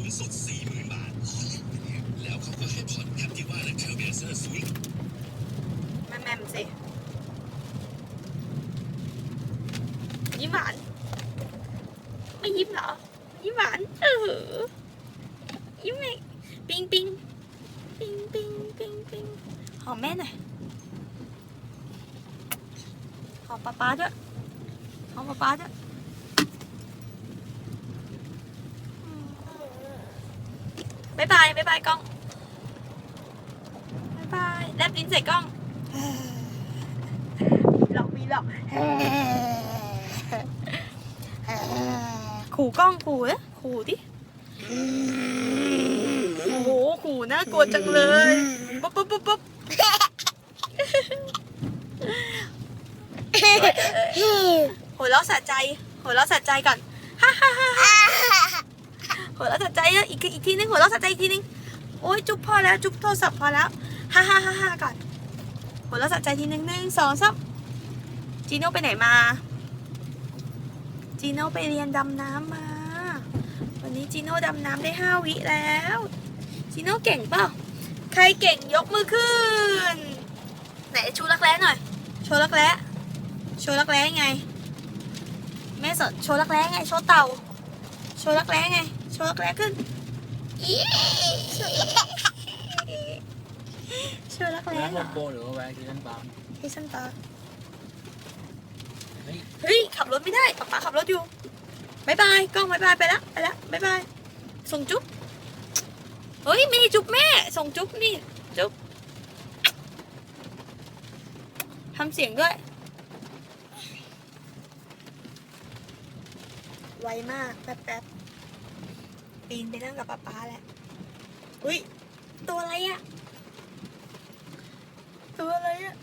สูงสุด 40,000 บาทขอเล่นไปเนี่ยแล้วเขาก็ให้ผ่อนแคปติว่าและเทรลเบเซอร์ศูนย์แม่แม่มสิยิ้มหวานไม่ยิ้มเหรอ ยิ้มหวานเออยิ้มไงปิงปิงปิงปิงปิงปิงหอมแม่หน่อยหอมป๊าป๊าด้วยหอมป๊าป๊าด้วย บายบายบายบายกล้องบายบายแลบลิ้นใส่กล้องหลอกมีหลอกขู่กล้องขู่นะขู่ดิโอ้โหขู่น่ากลัวจังเลยปุ๊บปุ๊บปุ๊บปุ๊บหัวเราะสะใจหัวเราะสะใจก่อนฮ่าฮ่าฮ่าฮ่า หัวเราะสะใจอีกอีกทีนึงหัวเราะสะใจอีกทีนึงโอ้ยจุ๊บพอแล้วจุ๊บโทรศัพท์พอแล้วฮ่าฮ่าฮ่าฮ่าก่อนหัวเราะสะใจทีนึงหนึ่งสองสามจีโน่ไปไหนมา จีโน่ไปเรียนดำน้ำมา วันนี้จีโน่ดำน้ำได้ห้าวิแล้ว จีโน่เก่งเปล่าใครเก่งยกมือขึ้น ไหนชูรักแร้หน่อย โชว์รักแร้ โชว์รักแร้ไง แม่สอนโชว์รักแร้ไง โชว์เต่า โชว์รักแร้ไง ชว์รักแร้ขึ้นอี๋โชว์รักแร้ร้านเหโฮรอมโปรหรือว่าแวะที่นั่นปั๊มที่ฉันตาเฮ้ยเฮ้ยขับรถไม่ได้ป๊าป๊าขับรถอยู่บายบายกล้องบายบายไปแล้วไปแล้วบายบายส่งจุ๊บเฮ้ยไม่ได้จุ๊บแม่ ส่งจุ๊บนี่จุ๊บทำเสียงด้วย ไวมากแป๊บๆ ปีนไปนั่งกับป้าป๊าแหละ อุ้ยตัวอะไรอะตัวอะไรอะ